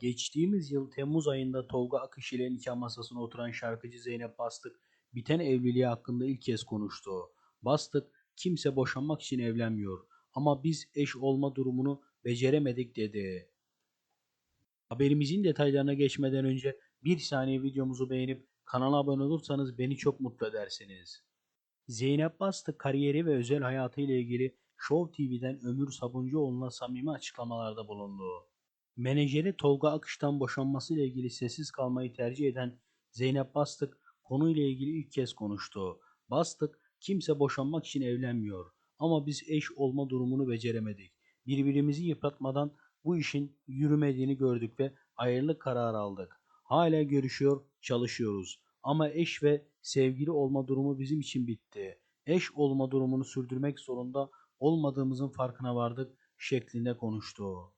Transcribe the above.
Geçtiğimiz yıl Temmuz ayında Tolga Akış ile nikah masasına oturan şarkıcı Zeynep Bastık biten evliliği hakkında ilk kez konuştu. Bastık kimse boşanmak için evlenmiyor ama biz eş olma durumunu beceremedik dedi. Haberimizin detaylarına geçmeden önce bir saniye videomuzu beğenip kanala abone olursanız beni çok mutlu edersiniz. Zeynep Bastık kariyeri ve özel hayatı ile ilgili Show TV'den Ömür Sabuncuoğlu'na samimi açıklamalarda bulundu. Menajeri Tolga Akış'tan boşanması ile ilgili sessiz kalmayı tercih eden Zeynep Bastık konuyla ilgili ilk kez konuştu. Bastık kimse boşanmak için evlenmiyor ama biz eş olma durumunu beceremedik. Birbirimizi yıpratmadan bu işin yürümediğini gördük ve ayrılık kararı aldık. Hala görüşüyor, çalışıyoruz. Ama eş ve sevgili olma durumu bizim için bitti. Eş olma durumunu sürdürmek zorunda olmadığımızın farkına vardık şeklinde konuştu.